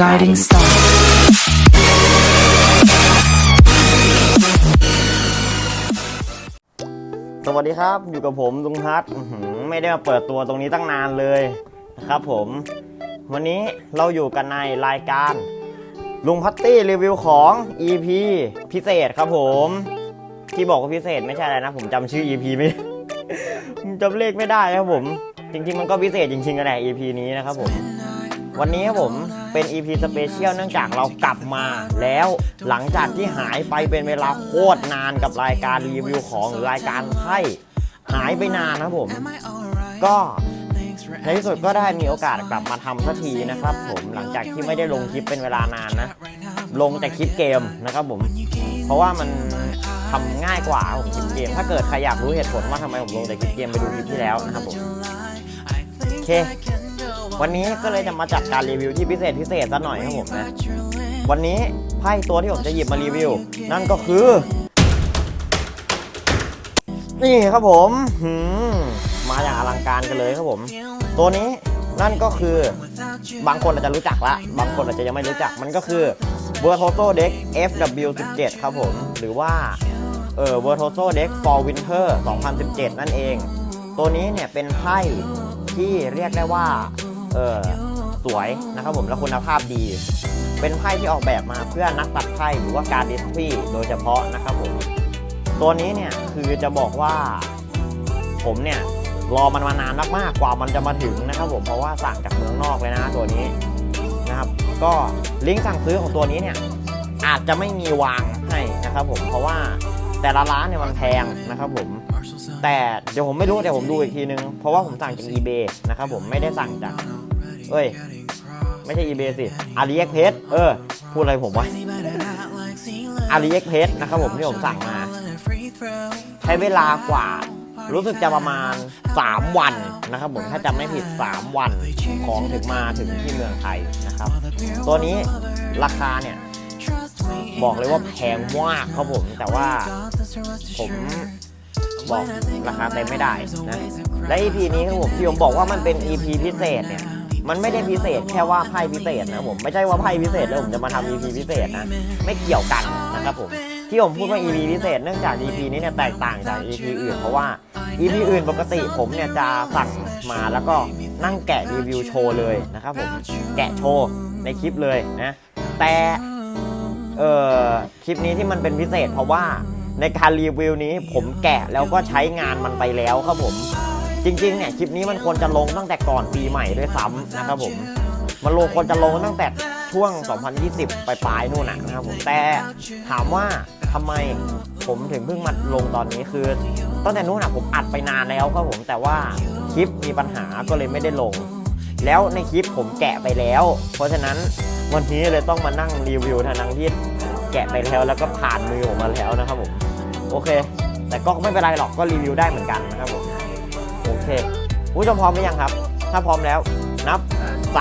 guiding star. สวัสดีครับ อยู่กับผมลุงพัทอื้อหือไม่ได้มาเปิดตัวตรงนี้ตั้งนานเลยนะครับผม วันนี้เราอยู่กันในรายการลุงพัตตี้รีวิวของ EP พิเศษครับผม ที่บอกว่าพิเศษไม่ใช่อะไรนะ ผมจำชื่อ EP ไม่ ผมจำเลขไม่ได้ครับผม จริงๆมันก็พิเศษจริงๆกันแหละ EP นี้นะครับผม วันนี้ครับผมเป็น EP สเปเชียลเนื่องจากเรากลับมาแล้วหลังจากที่หายไปเป็นเวลาโคตรนานกับรายการรีวิวของหรือรายการไพ่หายไปนานนะผม ก็ในที่สุดก็ได้มีโอกาสกลับมาทำสักทีนะครับ ผมหลังจากที่ไม่ได้ลงคลิปเป็นเวลานานนะ ลงแต่คลิปเกมนะครับผม เพราะว่ามันทำง่ายกว่าผมคลิปเกม ถ้าเกิดใครอยากรู้เหตุผลว่าทำไมผมลงแต่คลิปเกมไปดูคลิปที่แล้วนะครับผมโอเค วันนี้ก็เลยจะมาจัดการรีวิวที่พิเศษพิเศษซะหน่อยครับผมนะ วันนี้ไพ่ตัวที่ผมจะหยิบมารีวิว นั่นก็คือ นี่ครับผมหืมมาอย่างอลังการกันเลยครับผม ตัวนี้นั่นก็คือบางคนอาจจะรู้จักละ บางคนอาจจะยังไม่รู้จักมันก็คือ v e r t o s o Deck FW17 ครับผม หรือว่าเออ v e r t o s o Deck for Winter 2017 นั่นเอง ตัวนี้เนี่ยเป็นไพ่ที่เรียกได้ว่า เออสวยนะครับผมและคุณภาพดี เป็นไพ่ที่ออกแบบมาเพื่อนักตัดไพ่หรือว่าการดิสพีโดยเฉพาะนะครับผม ตัวนี้เนี่ยคือจะบอกว่า ผมเนี่ยรอมันมานานมากๆกว่ามันจะมาถึงนะครับผมเพราะว่าสั่งจากเมืองนอกเลยนะตัวนี้นะครับ ก็ลิงก์สั่งซื้อของตัวนี้เนี่ยอาจจะไม่มีวางให้นะครับผมเพราะว่าแต่ละร้านเนี่ยมันแพงนะครับผม แต่เดี๋ยวผมไม่รู้เดี๋ยวผมดูอีกทีนึง เพราะว่าผมสั่งจาก eBay นะครับผมไม่ได้สั่งจาก เอ้ย ไม่ใช่ eBay สิ AliExpress เออ พูดอะไรผมวะ AliExpress นะครับผมที่ผมสั่งมา ใช้เวลากว่ารู้สึกจะประมาณ 3 วันนะครับผมถ้าจำไม่ผิด 3 วันของถึงมาถึงที่เมืองไทยนะครับ ตัวนี้ราคาเนี่ย บอกเลยว่าแพงมากครับผม แต่ว่าผม บอกราคาเต็มไม่ได้นะและ EP นี้ครับผมที่ผมบอกว่ามันเป็น EP พิเศษเนี่ยมันไม่ได้พิเศษแค่ว่าไพ่พิเศษนะผมไม่ใช่ว่าไพ่พิเศษแล้วผมจะมาทำ EP พิเศษนะไม่เกี่ยวกันนะครับผมที่ผมพูดว่า EP พิเศษเนื่องจาก EP นี้เนี่ยแตกต่างจาก EP อื่น เพราะว่า EP อื่นปกติผมเนี่ยจะสั่งมาแล้วก็นั่งแกะรีวิวโชว์เลยนะครับผมแกะโชว์ในคลิปเลยนะแต่เออคลิปนี้ที่มันเป็นพิเศษเพราะว่า ในการรีวิวนี้ผมแกะแล้วก็ใช้งานมันไปแล้วครับผม จริงๆเนี่ยคลิปนี้มันควรจะลงตั้งแต่ก่อนปีใหม่ด้วยซ้ำนะครับผมมันลงควรจะลงตั้งแต่ช่วง 2020 ปลายๆนู่นนะครับผมแต่ถามว่าทำไมผมถึงเพิ่งมาลงตอนนี้คือตั้งแต่นู้นนะผมอัดไปนานแล้วครับผมแต่ว่าคลิปมีปัญหาก็เลยไม่ได้ลง แล้วในคลิปผมแกะไปแล้ว เพราะฉะนั้นวันนี้เลยต้องมานั่งรีวิวทางนังที่ แกะไปแล้วแล้วก็ผ่านมือผมมาแล้วนะครับผมโอเค แต่ก็ไม่เป็นไรหรอกก็รีวิวได้เหมือนกันนะครับผมโอเคผู้ชมพร้อมหรือยังครับ ถ้าพร้อมแล้วนับ 3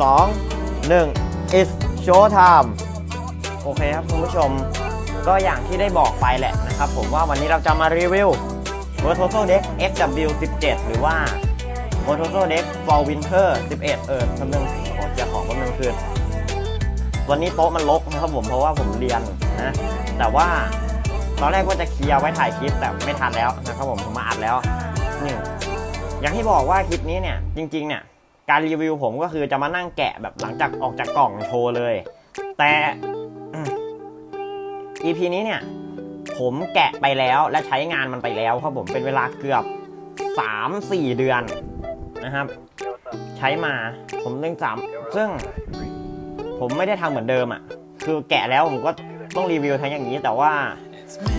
2 1 is show time โอเคครับคุณผู้ชมก็อย่างที่ได้บอกไปแหละนะครับผมว่าวันนี้เราจะมารีวิว v e r t o s o Deck FW17 หรือว่า v e r t o s o Deck for Winter 11 เออคำนึงขอจะของคำนึงคือ วันนี้โต๊ะมันลกนะครับผมเพราะว่าผมเรียนนะแต่ว่าตอนแรกว่าจะเคลียร์ไว้ถ่ายคลิปแต่ไม่ทันแล้วนะครับผมผมมาอัดแล้วนี่อย่างที่บอกว่าคลิปนี้เนี่ยจริงๆเนี่ยการรีวิวผมก็คือจะมานั่งแกะแบบหลังจากออกจากกล่องโชว์เลย แต่อืม EP นี้เนี่ย ผมแกะไปแล้วและใช้งานมันไปแล้วครับผมเป็นเวลาเกือบ 3-4 เดือนนะครับ ใช้มาผมเล่นสามซึ่ง ผมไม่ได้ทำเหมือนเดิมอะ คือแกะแล้วผมก็ต้องรีวิวทั้งอย่างนี้แต่ว่า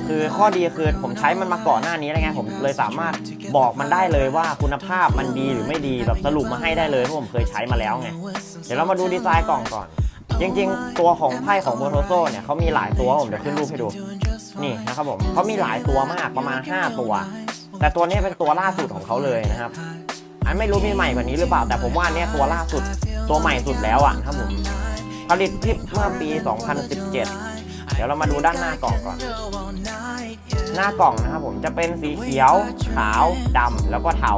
คือข้อดีคือผมใช้มันมาก่อนหน้านี้แล้วไงผมเลยสามารถบอกมันได้เลยว่าคุณภาพมันดีหรือไม่ดีแบบสรุปมาให้ได้เลยเพราะผมเคยใช้มาแล้วไงเดี๋ยวเรามาดูดีไซน์กล่องก่อน จริงๆ ตัวของไพ่ของโบโทโซเนี่ยเขามีหลายตัวผมเดี๋ยวขึ้นรูปให้ดูนี่นะครับผมเขามีหลายตัวมากประมาณ 5 ตัว แต่ตัวนี้เป็นตัวล่าสุดของเขาเลยนะครับ อันไม่รู้มีใหม่กว่านี้หรือเปล่าแต่ผมว่าเนี่ยตัวล่าสุดตัวใหม่สุดแล้วอะครับผม ผลิตที่เมื่อปี 2017 เดี๋ยวเรามาดูด้านหน้ากล่องก่อน หน้ากล่องนะครับผมจะเป็นสีเขียว ขาวดำแล้วก็เทา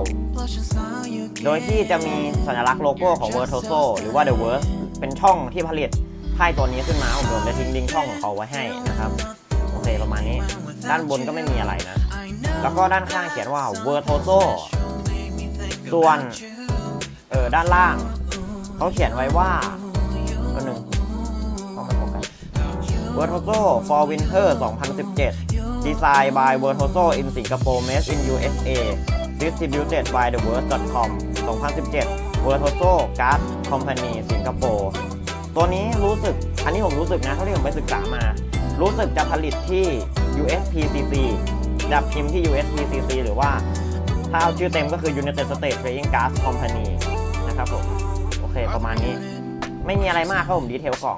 โดยที่จะมีสัญลักษณ์โลโก้ของ v e r t o s o หรือว่า The Worst เป็นช่องที่ผลิตไพ่ตัวนี้ขึ้นมาผมจะทิ้งลิงก์ช่องของเขาไว้ให้นะครับ โอเคประมาณนี้ ด้านบนก็ไม่มีอะไรนะ แล้วก็ด้านข้างเขียนว่า Virtuoso ส่วนเออด้านล่าง เขาเขียนไว้ว่า Virtuoso for Winter 2017 Designed by Virtuoso in Singapore Made in USA Distributed by the Word.com 2017 Virtuoso Card Company Singapore ตัวนี้รู้สึก อันนี้ผมรู้สึกนะ เท่าที่ผมไปศึกษามา รู้สึกจะผลิตที่ USPCC จะพิมพ์ที่ USPCC หรือว่าถ้าเอาชื่อเต็มก็คือ United States Playing Cards Company นะครับผม โอเค ประมาณนี้ ไม่มีอะไรมากครับผมดีเทลกล่อง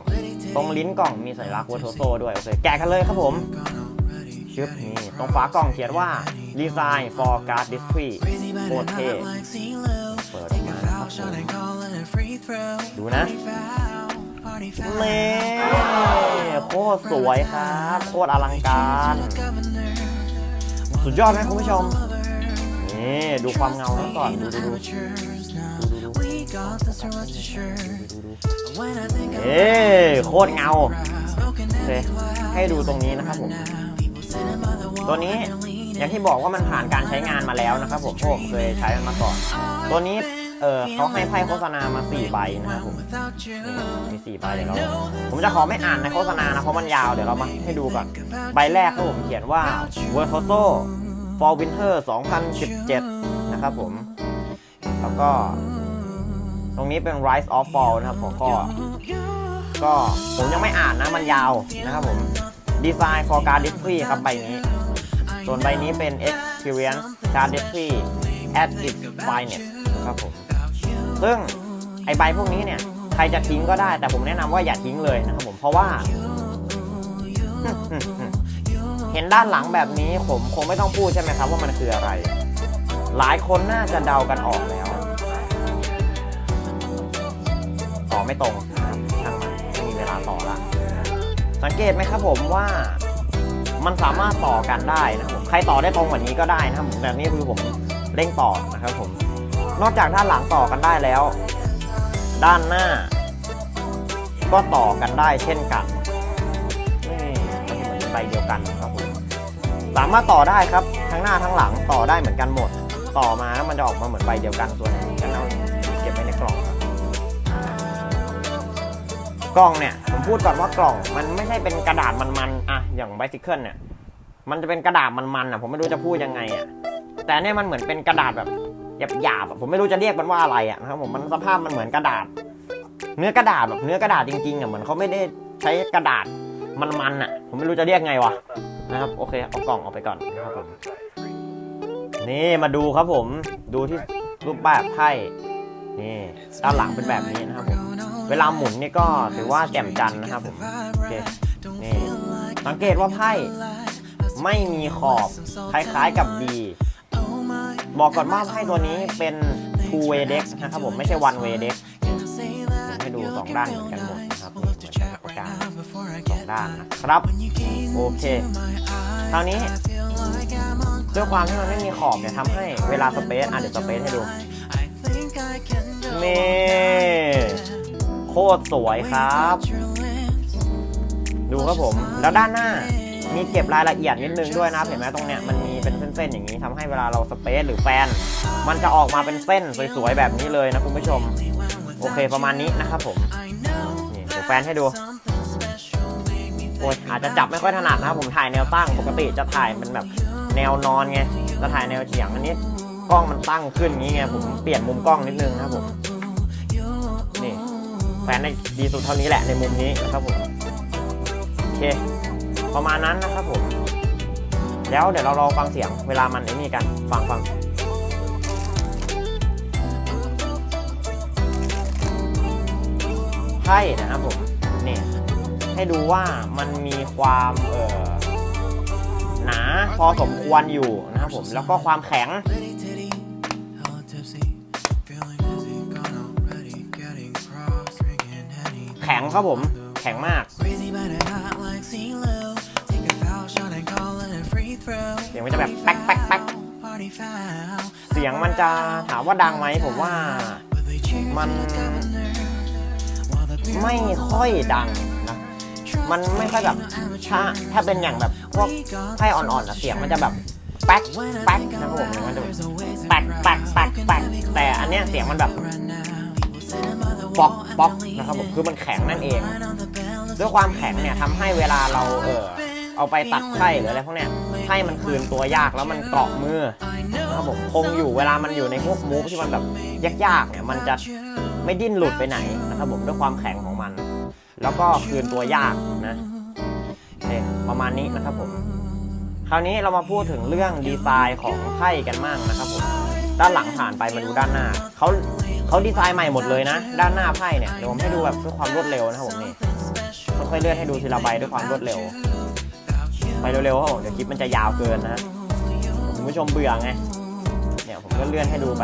ตรงลิ้นกล่องมีสัญลักษณ์วอโทโซด้วยโอเคแกะกันเลยครับผมชึบนี่ตรงฝากล่องเขียนว่า Design for Card Display โคตรเท่เปิดออกมาครับผมดูนะเน่โคตรสวยครับโคตรอลังการสุดยอดไหมคุณผู้ชมนี่ดูความเงาแล้วก่อนดูดูดูดูดู เอ๊โคตรเงาโอเคให้ดูตรงนี้นะครับผม ตัวนี้อย่างที่บอกว่ามันผ่านการใช้งานมาแล้วนะครับผมผมเคยใช้มันมาก่อน ตัวนี้เออเขาให้ไพ่โฆษณามา4ใบนะครับผมนี่มี4ใบเดี๋ยวเราผมจะขอไม่อ่านในโฆษณานะเพราะมันยาวเดี๋ยวเรามาให้ดูก่อนใบแรกครับผมเขียนว่า Virtuoso for Winter 2017 นะครับผม แล้วก็ ตรงนี้เป็น Rise of Fall นะครับหัวข้อ ก็ผมยังไม่อ่านนะมันยาวนะครับผม Design for Card Display ครับใบนี้ ส่วนใบนี้เป็น Experience Card Display at its finest นะครับผม ซึ่งไอใบพวกนี้เนี่ย ใครจะทิ้งก็ได้ แต่ผมแนะนำว่าอย่าทิ้งเลยนะครับผม เพราะว่า เห็นด้านหลังแบบนี้ผมคงไม่ต้องพูดใช่ไหมครับว่ามันคืออะไร หลายคนน่าจะเดากันออกแล้ว ไม่ตรงครับช่างมันไม่มีเวลาต่อละสังเกตไหมครับผมว่ามันสามารถต่อกันได้นะครับผมใครต่อได้ตรงกว่านี้ก็ได้นะครับแบบนี้คือผมเร่งต่อนะครับผมนอกจากด้านหลังต่อกันได้แล้ว ด้านหน้า ก็ต่อกันได้เช่นกันนี่มันเหมือนใบเดียวกันครับผมสามารถต่อได้ครับทั้งหน้าทั้งหลังต่อได้เหมือนกันหมด ต่อมาแล้วมันจะออกมาเหมือนใบเดียวกันส่วนนี้กันเอาเก็บไว้ในกล่องครับ กล่องเนี่ยผมพูดก่อนว่ากล่องมันไม่ใช่เป็นกระดาษมันๆอะอย่างไบซิเคิลเนี่ยมันจะเป็นกระดาษมันๆอะผมไม่รู้จะพูดยังไงอะแต่เนี่ยมันเหมือนเป็นกระดาษแบบหยาบๆผมไม่รู้จะเรียกมันว่าอะไรอะนะครับผมมันสภาพมันเหมือนกระดาษ เนื้อกระดาษแบบเนื้อกระดาษจริงๆอะเหมือนเขาไม่ได้ใช้กระดาษมันๆอะผมไม่รู้จะเรียกไงวะนะครับโอเคเอากล่องออกไปก่อนนะครับผมนี่มาดูครับผมดูที่รูปแบบไพ่นี่ด้านหลังเป็นแบบนี้นะครับผม เวลาหมุนนี่ก็ถือว่าแจ่มจันนะครับผมโอเคนี่สังเกตว่าไพ่ไม่มีขอบคล้ายๆกับ B บอกก่อนว่าไพ่ตัวนี้เป็น two way deck นะครับผมไม่ใช่ one way deck ผมให้ดูสองด้านเหมือนกันหมดนะครับนี่เหมือนกันประการสองด้านนะครับโอเคคราวนี้ด้วยความที่มันไม่มีขอบเนี่ยทำให้เวลาสเปซอะเดี๋ยวสเปซให้ดูนี่ โคตรสวยครับ ดูครับผม แล้วด้านหน้ามีเก็บรายละเอียดนิดนึงด้วยนะครับเห็นไหมตรงเนี้ยมันมีเป็นเส้นๆอย่างนี้ทำให้เวลาเราสเปซหรือแฟน มันจะออกมาเป็นเส้นสวยๆแบบนี้เลยนะคุณผู้ชม โอเคประมาณนี้นะครับผมนี่เดี๋ยวแฟนให้ดูโอ้ยอาจจะจับไม่ค่อยถนัดนะครับผมถ่ายแนวตั้งปกติจะถ่ายเป็นแบบแนวนอนไงจะถ่ายแนวเฉียงอันนี้กล้องมันตั้งขึ้นอย่างงี้ไงผมเปลี่ยนมุมกล้องนิดนึงนะครับผม แฟนได้ดีสุดเท่านี้แหละในมุมนี้นะครับผมโอเค ประมาณนั้นนะครับผม แล้วเดี๋ยวเราลองฟังเสียงเวลามันไอ้นี่กัน ฟังฟังไพ่นะครับผมเนี่ยให้ดูว่ามันมีความเอ่อหนาพอสมควรอยู่นะครับผมแล้วก็ความแข็ง ข็งครับผม แข็งมากเสียงมันจะแบบแป๊กแป๊กแป๊กเสียงมันจะถามว่าดังไหมผมว่ามันไม่ค่อยดังนะ มันไม่ค่อยแบบถ้าถ้าเป็นอย่างแบบพวกไพ่อ่อนๆอะเสียงมันจะแบบแป๊กแป๊กนะครับผมมันจะแบบแป๊กแป๊กแป๊กแป๊กแต่อันเนี้ยเสียงมันแบบ ป๊อกป๊อกนะครับผมคือมันแข็งนั่นเอง ด้วยความแข็งเนี่ยทำให้เวลาเราเออเอาไปตัดไพ่หรืออะไรพวกเนี้ยไพ่มันคืนตัวยากแล้วมันเกาะมือนะครับผมคงอยู่เวลามันอยู่ในพวกมูฟที่มันแบบยากๆเนี่ยมันจะไม่ดิ้นหลุดไปไหนนะครับผมด้วยความแข็งของมัน แล้วก็คืนตัวยากนะเนี่ยประมาณนี้นะครับผมคราวนี้เรามาพูดถึงเรื่องดีไซน์ของไพ่กันมั่งนะครับผมด้านหลังผ่านไปมาดูด้านหน้าเขา เขาดีไซน์ใหม่หมดเลยนะ ด้านหน้าไพ่เนี่ยเดี๋ยวผมให้ดูแบบด้วยความรวดเร็วนะครับผมนี่ค่อยๆเลื่อนให้ดูทีละใบด้วยความรวดเร็ว ไปเร็วๆครับผมเดี๋ยวคลิปมันจะยาวเกินนะคุณผู้ชมเบื่อไงเนี่ยผมก็เลื่อนให้ดูไป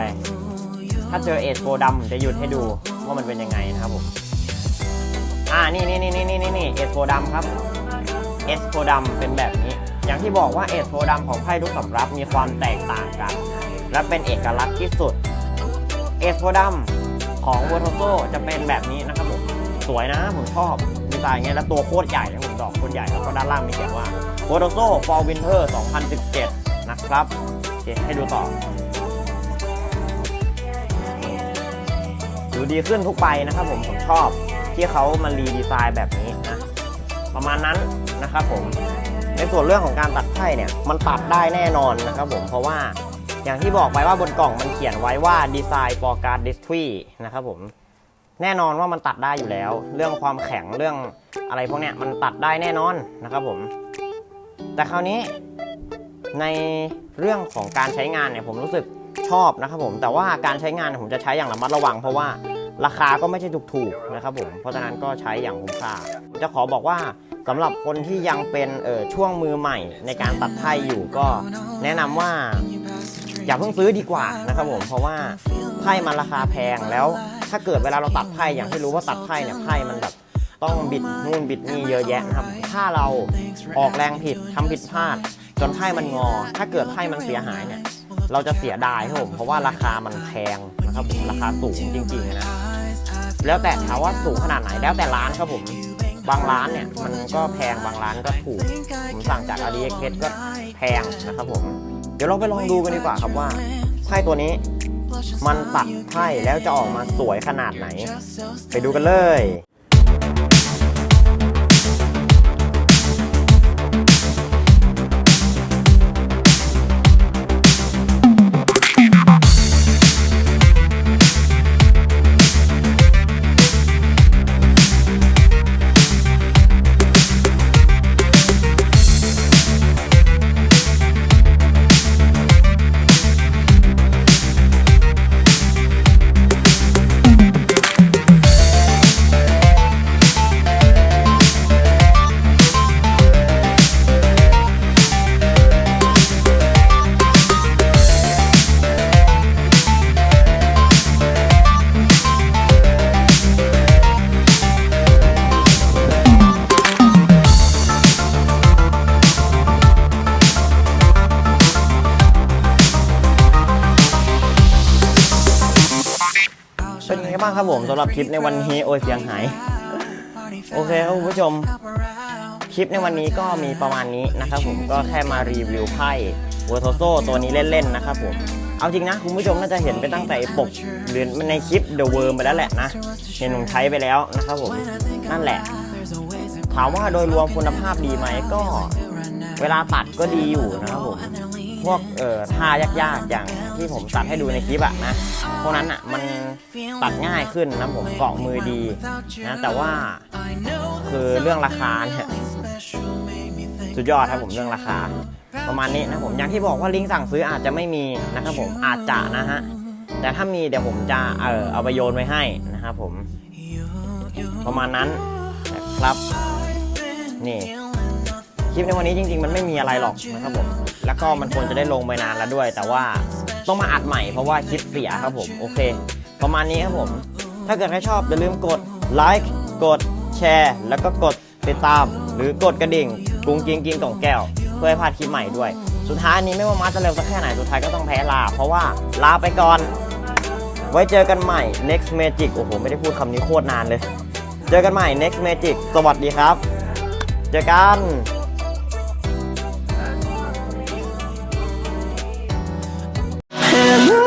ถ้าเจอเอสโกดำผมจะหยุดให้ดูว่ามันเป็นยังไงนะครับผมอ่านี่นี่นี่นี่นี่นี่เอสโกดำครับเอสโกดำเป็นแบบนี้ อย่างที่บอกว่าเอสโกดำของไพ่ทุกสำรับมีความแตกต่างกัน และเป็นเอกลักษณ์ที่สุด สโกดำของวอโทโซจะเป็นแบบนี้นะครับผมสวยนะผมชอบดีไซน์อย่างเงี้ยแล้วตัวโคตรใหญ่นะผมดอกโคตรใหญ่แล้วก็ด้านล่างมีเขียนว่า w o t o s o Fall Winter 2017 นะครับโอเคให้ดูต่อ ดูดีขึ้นทุกใบนะครับผมผมชอบที่เขามารีดีไซน์แบบนี้นะประมาณนั้นนะครับผมในส่วนเรื่องของการตัดไพ่เนี่ยมันตัดได้แน่นอนนะครับผมเพราะว่า อย่างที่บอกไปว่าบนกล่องมันเขียนไว้ว่า Design for Guard Distry นะครับผมแน่นอนว่ามันตัดได้อยู่แล้ว เรื่องความแข็งเรื่องอะไรพวกเนี้ยมันตัดได้แน่นอนนะครับผม แต่คราวนี้ในเรื่องของการใช้งานเนี่ยผมรู้สึกชอบนะครับผม แต่ว่าการใช้งานผมจะใช้อย่างระมัดระวัง เพราะว่าราคาก็ไม่ใช่ถูกๆนะครับผมเพราะฉะนั้นก็ใช้อย่างคุ้มค่าจะขอบอกว่าสำหรับคนที่ยังเป็นเออช่วงมือใหม่ในการตัดไพ่อยู่ก็แนะนำว่า อย่าเพิ่งซื้อดีกว่านะครับผมเพราะว่าไพ่มันราคาแพงแล้ว ถ้าเกิดเวลาเราตัดไพ่อย่างที่รู้ว่าตัดไพ่เนี่ยไพ่มันแบบต้องบิดนู่นบิดนี่เยอะแยะนะครับถ้าเราออกแรงผิดทำผิดพลาด จนไพ่มันงอ ถ้าเกิดไพ่มันเสียหายเนี่ยเราจะเสียดายครับผมเพราะว่าราคามันแพงนะครับผมราคาสูงจริงๆนะแล้วแต่ถามว่าสูงขนาดไหนแล้วแต่ร้านครับผมบางร้านเนี่ยมันก็แพงบางร้านก็ถูก ผมสั่งจากอาลีเอ็กเพก็แพงนะครับผม เดี๋ยวเราไปลองดูกันดีกว่าครับว่าไพ่ตัวนี้มันตัดไพ่แล้วจะออกมาสวยขนาดไหน ไปดูกันเลย บ้างครับผมสำหรับคลิปในวันนี้โอ้ยเสียงหาย โอเคครับคุณผู้ชม คลิปในวันนี้ก็มีประมาณนี้นะครับผมก็แค่มารีวิวไพ่วอร์โทโซตัวนี้เล่นๆนะครับผมเอาจริงนะคุณผู้ชมน่าจะเห็นไปตั้งแต่ปกหรือในคลิป The Worm ไปแล้วแหละนะเห็นผมใช้ไปแล้วนะครับผมนั่นแหละ ถามว่าโดยรวมคุณภาพดีไหมก็ เวลาตัดก็ดีอยู่นะครับผมพวกเอ่อท่ายากๆอย่าง ที่ผมตัดให้ดูในคลิปอะนะพวกนั้นอะมันตัดง่ายขึ้นนะผมเกาะมือดีนะแต่ว่าคือเรื่องราคาเนี่ยสุดยอดครับผมเรื่องราคา ประมาณนี้นะผมอย่างที่บอกว่าลิงก์สั่งซื้ออาจจะไม่มีนะครับผมอาจจะนะฮะแต่ถ้ามีเดี๋ยวผมจะเออเอาไปโยนไว้ให้นะครับผม ประมาณนั้นนะครับนี่คลิปในวันนี้จริง ๆ มันไม่มีอะไรหรอกนะครับผม แล้วก็มันควรจะได้ลงไปนานแล้วด้วย แต่ว่า ต้องมาอัดใหม่เพราะว่าคลิปเสียครับผมโอเค ประมาณนี้ครับผม ถ้าเกิดใครชอบอย่าลืมกดไลค์กดแชร์แล้วก็กดติดตาม หรือกดกระดิ่งกรุงกิงกินกล่องแก้ว เพื่อให้พลาดคลิปใหม่ด้วย สุดท้ายนี้ไม่ว่ามาจะเร็วสักแค่ไหนสุดท้ายก็ต้องแพ้ลา เพราะว่าลาไปก่อน ไว้เจอกันใหม่ next magic โอ้โห ไม่ได้พูดคำนี้โคตรนานเลย เจอกันใหม่ next magic สวัสดีครับ เจอกัน And I